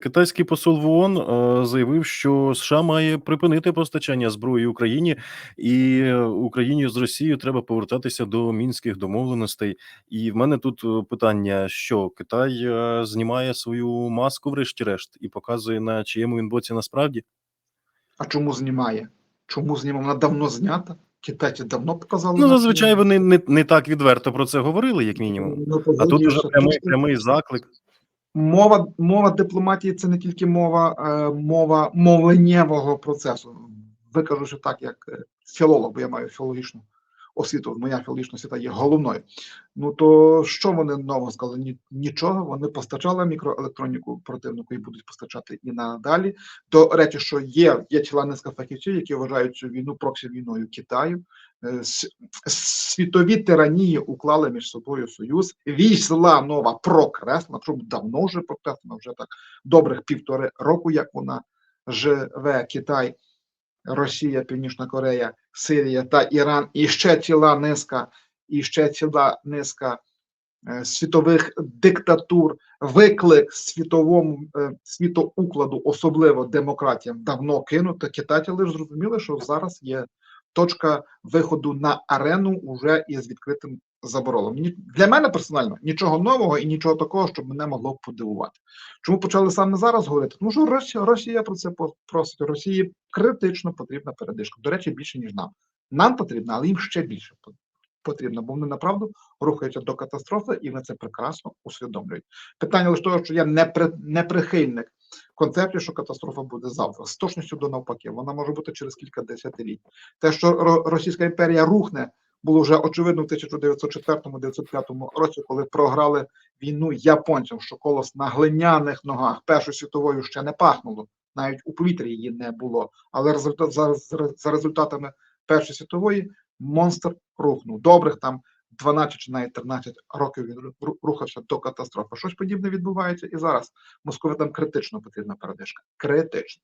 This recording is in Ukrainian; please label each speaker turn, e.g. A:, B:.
A: Китайський посол в ООН е, заявив, що США має припинити постачання зброї Україні, і е, Україні з Росією треба повертатися до мінських домовленостей. І в мене тут е, питання: що Китай е, знімає свою маску, врешті-решт, і показує на чиєму він боці насправді.
B: А чому знімає? Чому знімає? Вона давно знята. Китайці давно показали.
A: Ну зазвичай вони не, не так відверто про це говорили, як мінімум.
B: Ну,
A: А тут уже прямий, прямий заклик.
B: Мова, мова дипломатії це не тільки мова, е, мова мовленнєвого процесу. Викажу, що так, як е, філолог, бо я маю філологічну освіту, моя філологічна освіта є головною. Ну то що вони нового сказали? Нічого. Вони постачали мікроелектроніку противнику і будуть постачати і надалі. До речі, що є, є низка фахівців, які вважають цю війну проксі війною Китаю. Е, Світові тиранії уклали між собою союз. Війшла нова прокресла, що давно вже прокреслена, вже так добрих півтори року, як вона живе Китай, Росія, Північна Корея, Сирія та Іран, і ще ціла низка, і ще ціла низка е, світових диктатур, виклик світовому е, світоукладу, особливо демократіям, давно кинуто. Китайці лише зрозуміли, що зараз є точка виходу на арену уже із відкритим заборолом. Для мене персонально нічого нового і нічого такого, щоб мене могло подивувати. Чому почали саме зараз говорити? Тому що Росія, Росія про це просить. Росії критично потрібна передишка. До речі, більше ніж нам. Нам потрібна, але їм ще більше потрібно, бо вони направду рухаються до катастрофи, і вони це прекрасно усвідомлюють. Питання лише того, що я не при не прихильник концепції, що катастрофа буде завтра. З точністю до навпаки, вона може бути через кілька десятиліть. Те, що Російська імперія рухне, було вже очевидно в 1904-1905 році, коли програли війну японцям, що колос на глиняних ногах Першою світовою ще не пахнуло, навіть у повітрі її не було. Але результат за результатами Першої світової монстр рухнув. Добрих там 12 чи навіть 13 років він ру- рухався до катастрофи. Щось подібне відбувається і зараз. Московитам критично потрібна передишка. Критично.